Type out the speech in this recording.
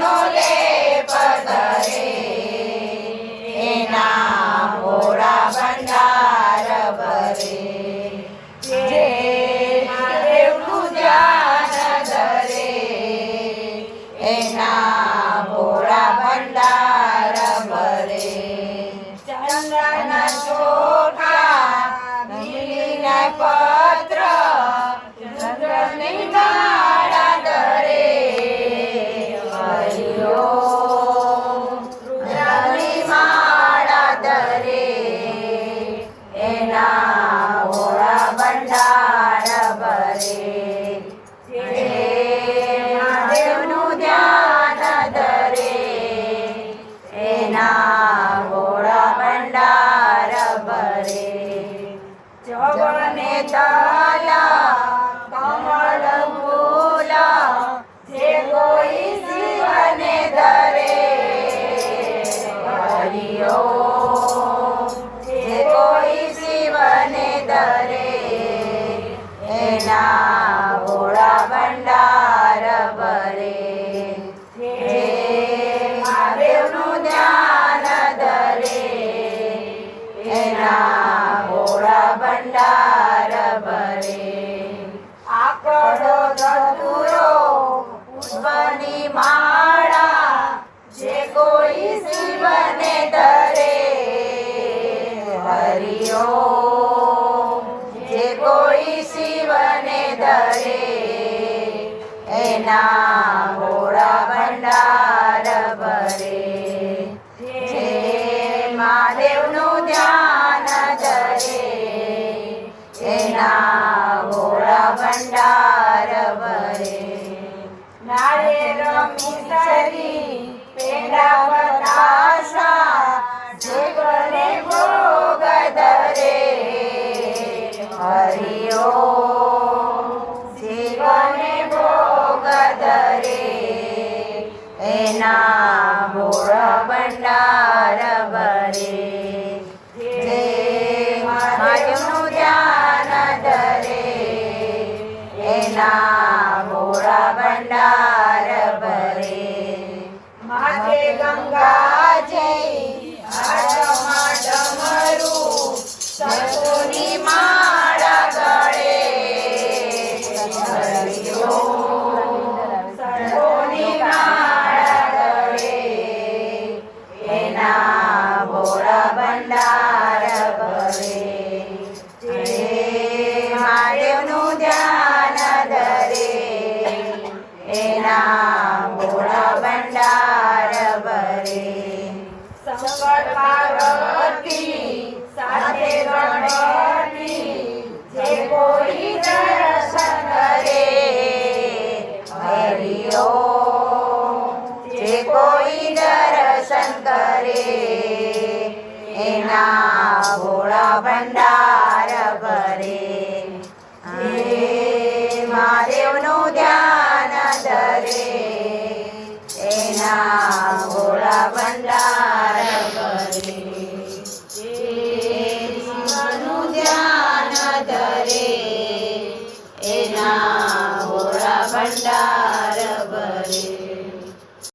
Lord. ભોળા ભંડાર ભરે. જવને તાલા કમળ ભૂલા, જે કોઈ શિવને ધરે. હરિઓ જે કોઈ શિવને ધરે. એના એના ભોળા ભંડાર ભરે આકડો ધતુરો પુષ્પની માળા જે કોઈ શિવને ધરે હરિયો જે કોઈ શિવને ધરે એના ભોળા येऊन દર્શન કરે એના ભોળા ભંડાર ભરે. મહાદેવનું ધ્યાન ધરે એના ભોળા ભંડાર ભરે. એના ભોળા ભંડાર